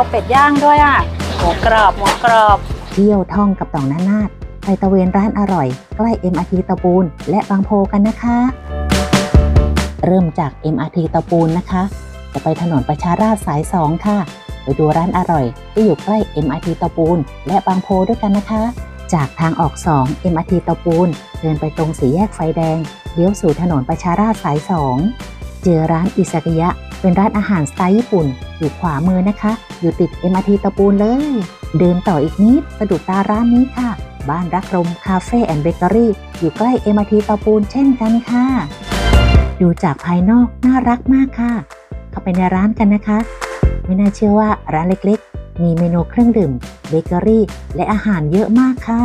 เพราเป็ดย่างด้วยอะหมูกรอบหมูกรอบ เที่ยวท่องกับต่องนานาดไปตะเวนร้านอร่อย ใกล้ MRT ตาปูน และบางโพกันนะคะ เริ่มจาก MRT ตาปูนนะคะ จะไปถนนประชาราษฎร์สาย 2 ค่ะ ไปดูร้านอร่อย ที่อยู่ใกล้ MRT ตาปูน และบางโพด้วยกันนะคะ จากทางออก 2 MRT ตาปูน เดินไปตรงสี่แยกไฟแดงเลี้ยวสู่ถนนประชาราษฎร์สาย 2 เจอร้านอิซากยะ เป็นร้านอาหารสไตล์ญี่ปุ่น อยู่ขวามือนะคะ อยู่ติด MRT ตาปูนเลย เดินต่ออีกนิดสะดุดตาร้านนี้ค่ะ บ้านรักลมคาเฟ่แอนด์เบเกอรี่อยู่ใกล้ MRT ตาปูนเช่นกันค่ะ ดูจากภายนอกน่ารักมากค่ะ เข้าไปในร้านกันนะคะ ไม่น่าเชื่อว่าร้านเล็กๆ มีเมนูเครื่องดื่มเบเกอรี่และอาหารเยอะมากค่ะ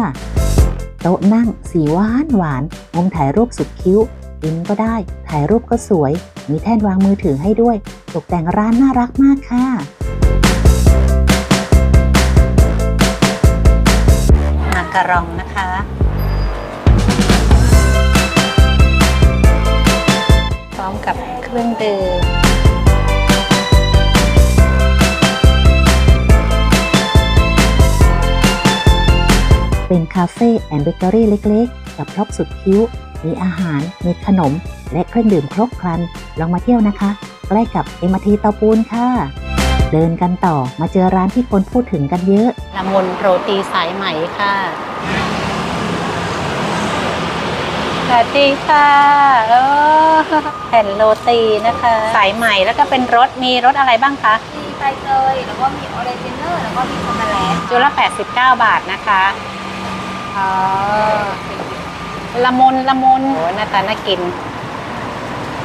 โต๊ะนั่งสีหวานหวานมุมถ่ายรูปสุดคิ้วกินก็ได้ ถ่ายรูปก็สวย มีแท่นวางมือถือให้ด้วย ตกแต่งร้านน่ารักมากค่ะมาการองนะคะพร้อมกับเครื่องดื่มเป็นคาเฟ่แอนด์เบเกอรี่เล็กๆ กับพร็อพสุดคิ้ว มีอาหาร มีขนม และเครื่องดื่มครบครัน ลองมาเที่ยวนะคะ ใกล้กับเอ็มทีเตาปูนค่ะ เดินกันต่อมาเจอร้านที่คนพูดถึงกันเยอะ ละมุนโรตีสายไหมค่ะสวัสดีค่ะเออแผ่นโรตีนะคะ สายไหมแล้วก็เป็นรสมีรสอะไรบ้างคะ มีใบเตยแล้วก็มีออเรนจิเนอร์แล้วก็มีช็อกโกแลตจุละ89 บาทนะคะอ๋อละมุนละมุนโอ้หน้าตาน่ากิน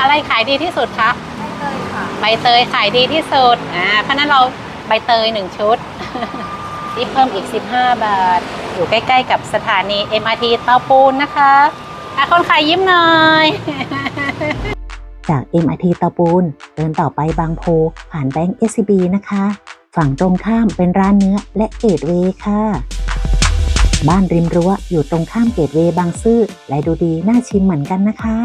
อะไรขายดีที่สุดคะใบเตยค่ะ ใบเตยขายดีที่สุดอ่าเพราะฉะนั้นเราใบเตยหนึ่งชุด ที่เพิ่มอีก 15 บาท อยู่ใกล้ๆกับสถานี MRT เตาปูนนะคะอะคนขายยิ้มหน่อย จาก MRT เตาปูน เดินต่อไปบางโพ ผ่านแบงก์ SCB นะคะ ฝั่งตรงข้ามเป็นร้านเนื้อและเกตเวย์ค่ะ บ้านริมรั้วอยู่ตรงข้ามเกตเวย์บางซื่อและดูดีน่าชิมเหมือนกันนะคะ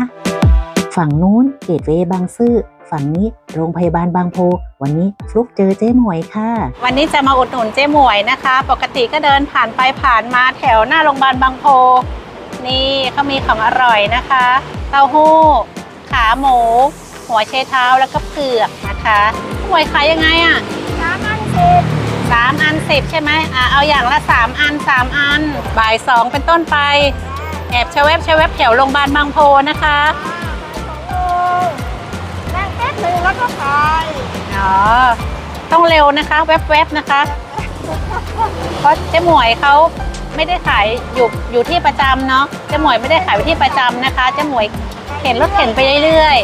ฝั่งนู้นเกตเวย์บางซื่อฝั่งนี้โรงพยาบาลบางโพ วันนี้ฟลุกเจอเจ๊หมวยค่ะ วันนี้จะมาอุดหนุนเจ๊หมวยนะคะ ปกติก็เดินผ่านไปผ่านมาแถวหน้าโรงพยาบาลบางโพ นี่เขามีของอร่อยนะคะ เต้าหู้ ขาหมู หัวไชเท้าแล้วก็เผือกนะคะหมวยขายยังไงอะสามอันสิบสามอันสิบใช่ไหมอะเอาอย่างละสามอันสามอัน บ่ายสองเป็นต้นไป แอบชะเวบชะเวบแถวโรงพยาบาลบางโพนะคะโอ้นั่ง แล้วก็ขายอ๋อต้องเร็วนะคะ แวบๆนะคะ เพราะเจ๊หมวยเขาไม่ได้ขายอยู่อยู่ที่ประจำเนาะเจ๊หมวยไม่ได้ขายอยู่ที่ประจำนะคะเจ๊หมวยเข็นรถเข็นไปเรื่อย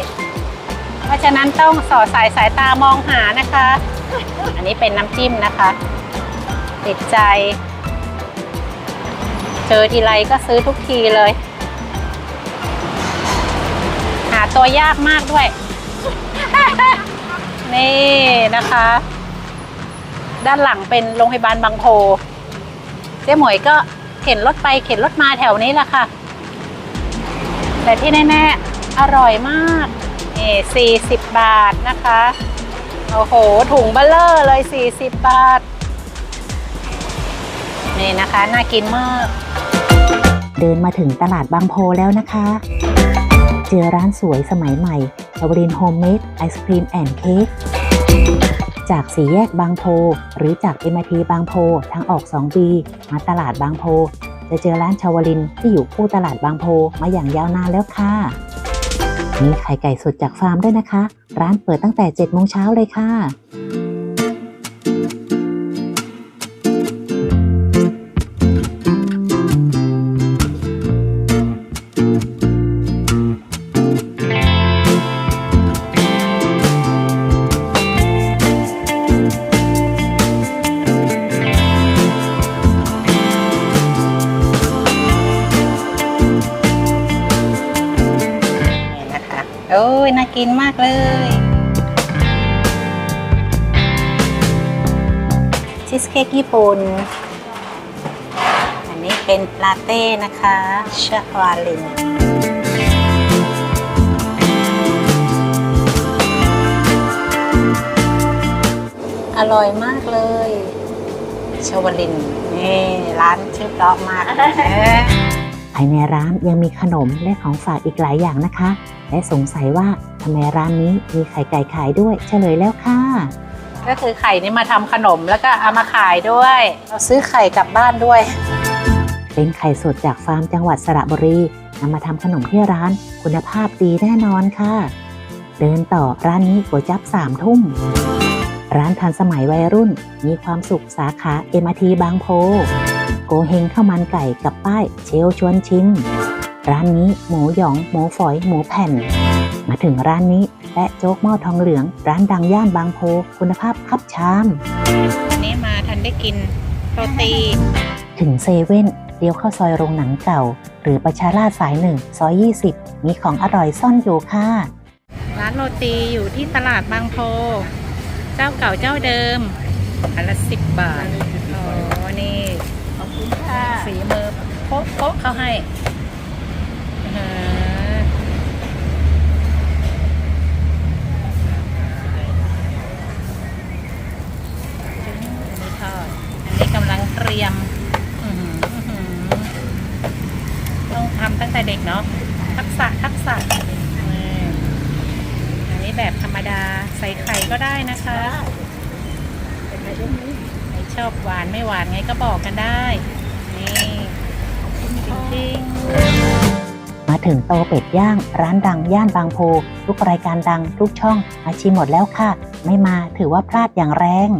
ๆ เพราะฉะนั้นต้องสอดสายสายตามองหานะคะ อันนี้เป็นน้ำจิ้มนะคะติดใจ เจอทีไรก็ซื้อทุกทีเลย หาตัวยากมากด้วย นี่นะคะ ด้านหลังเป็นโรงพยาบาลบางโพเจ๊หมวยก็เข็นรถไปเข็นรถมาแถวนี้แหละค่ะ แต่ที่แน่ๆ อร่อยมากนี่สี่สิบบาทนะคะ โอ้โห ถุงเบลเลอร์เลย40บบาท นี่นะคะ น่ากินมาก เดินมาถึงตลาดบางโพแล้วนะคะ เจอร้านสวยสมัยใหม่ วรินโฮมเมดไอศครีมแอนด์เค้กจากสี่แยกบางโพ หรือจาก MRT บางโพทางออก 2B มาตลาดบางโพ จะเจอร้านชาวลินที่อยู่คู่ตลาดบางโพมาอย่างยาวนานแล้วค่ะมีไข่ไก่สดจากฟาร์มด้วยนะคะ ร้านเปิดตั้งแต่7โมงเช้าเลยค่ะ กินมากเลย ชีสเค้กญี่ปุ่น อันนี้เป็นลาเต้นะคะชาวาลินอร่อยมากเลยชวลินนี่ร้านชื่อเพราะมาก ภายในร้านยังมีขนมและของฝากอีกหลายอย่างนะคะ และสงสัยว่าทำไมร้านนี้มีไข่ไก่ขายด้วยเฉลยแล้วค่ะ ก็คือไข่นี่มาทำขนมแล้วก็เอามาขายด้วย เราซื้อไข่กลับบ้านด้วย เป็นไข่สดจากฟาร์มจังหวัดสระบุรีนำมาทำขนมที่ร้านคุณภาพดีแน่นอนค่ะ เดินต่อร้านนี้ก๋วยจับสามทุ่ม ร้านทันสมัยวัยรุ่น มีความสุขสาขาเอ็มทีบางโพ โกเฮงข้าวมันไก่กับป้ายเชลชวนชิม ร้านนี้หมูหยอง หมูฝอย หมูแผ่น มาถึงร้านนี้และโจ๊กหม้อทองเหลือง ร้านดังย่านบางโพคุณภาพคับชามวันนี้มาทันได้กินโรตี ถึงเซเว่นเลี้ยวเข้าซอยโรงหนังเก่า หรือประชาราษฎร์สายหนึ่งซอย20มีของอร่อยซ่อนอยู่ค่ะ ร้านโรตีอยู่ที่ตลาดบางโพ เจ้าเก่าเจ้าเดิมอันละสิบบาทโอ้นี่ขอบ คุณค่ะฝีมือโป๊ะโป๊ะเขาให้อื้อหืออันนี้ทอดอันนี้กำลังเตรียมอื้อหืออื้อหือต้องทำตั้งแต่เด็กเนาะทักษะทักษะนี่อันนี้แบบธรรมดาใส่ไข่ก็ได้นะคะเป็นไงตรงนี้ใครชอบหวานไม่หวานไงก็บอกกันได้ นี่จริงมาถึงโตเป็ดย่าง ร้านดังย่านบางโพ ทุกรายการดังทุกช่องมาชิมหมดแล้วค่ะ ไม่มาถือว่าพลาดอย่างแรง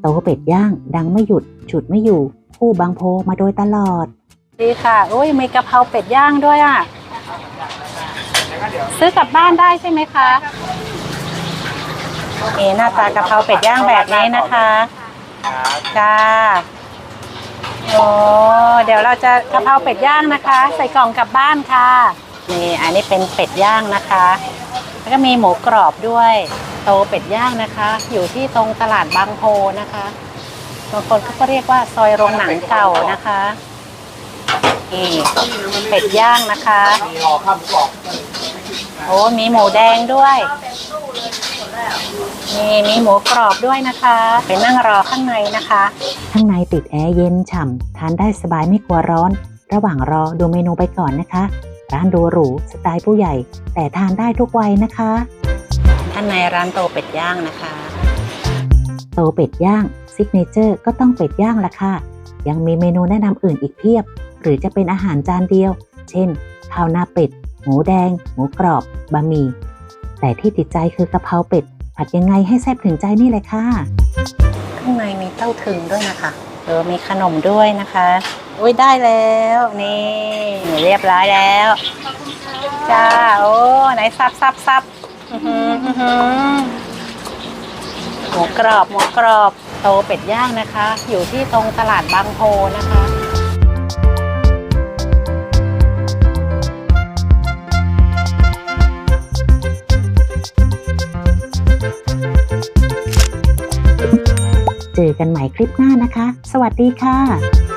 โตเป็ดย่าง ดังไม่หยุด ฉุดไม่อยู่ผู้บางโพมาโดยตลอดๆดีค่ะโอ้ยมีกะเพราเป็ดย่างด้วยอะ ซื้อกลับบ้านได้ใช่ไหมคะนี่หน้าตากะเพราเป็ดย่างแบบนี้นะคะจ้า โอ้เดี๋ยวเราจะกะเพราเป็ดย่างนะคะ ใส่กล่องกลับบ้านค่ะ นี่อันนี้เป็นเป็ดย่างนะคะ แล้วก็มีหมูกรอบด้วย โตเป็ดย่างนะคะ อยู่ที่ตรงตลาดบางโพนะคะบางคนเขาก็เรียกว่าซอยโรงหนังเก่านะคะนี่เป็ดย่างนะคะ มีห่อข้าวหมูกรอบ โอ้มีหมูแดงด้วย มีมีหมูกรอบด้วยนะคะ ไปนั่งรอข้างในนะคะ ข้างในติดแอร์เย็นฉ่ำทานได้สบายไม่กลัวร้อน ระหว่างรอดูเมนูไปก่อนนะคะ ร้านดูหรูสไตล์ผู้ใหญ่ แต่ทานได้ทุกวัยนะคะท่านในร้านโตเป็ดย่างนะคะ โตเป็ดย่างซิกเนเจอร์ก็ต้องเป็ดย่างละค่ะยังมีเมนูแนะนำอื่นอีกเพียบ หรือจะเป็นอาหารจานเดียว เช่นข้าวหน้าเป็ด หมูแดง หมูกรอบ บะหมี่ แต่ที่ติดใจคือกะเพราเป็ด ผัดยังไงให้แซ่บถึงใจนี่เลยค่ะ ข้างในมีเต้าถึงด้วยนะคะเออมีขนมด้วยนะคะ อุ้ยได้แล้ว นี่เรียบร้อยแล้ว จ้า โอ้ ไหนซับซับซับอื้อหืออื้อหือหมูกรอบ หมูกรอบโตเป็ดย่างนะคะ อยู่ที่ตรงตลาดบางโพนะคะ เจอกันใหม่คลิปหน้านะคะ สวัสดีค่ะ